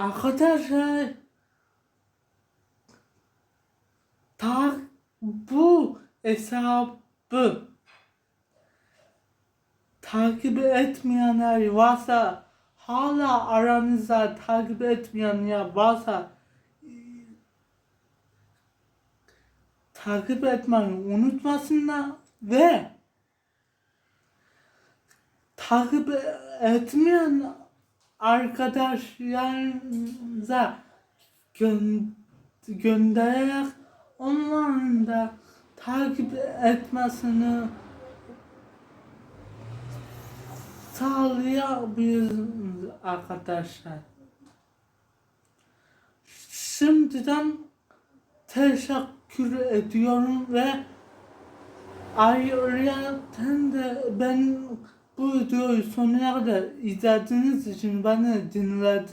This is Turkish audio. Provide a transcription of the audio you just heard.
Arkadaşlar ta bu hesabı takip etmeyenler varsa hala aranızda takip etmeyenler varsa takip etmeyi unutmasınlar ve takip etmeyen arkadaşlarınıza gö- göndererek onların da takip etmesini sağlayabiliriz arkadaşlar. Şimdiden teşekkür ediyorum ve ayrıca de ben bu videoyu sonuna kadar izlediğiniz için beni dinlediğiniz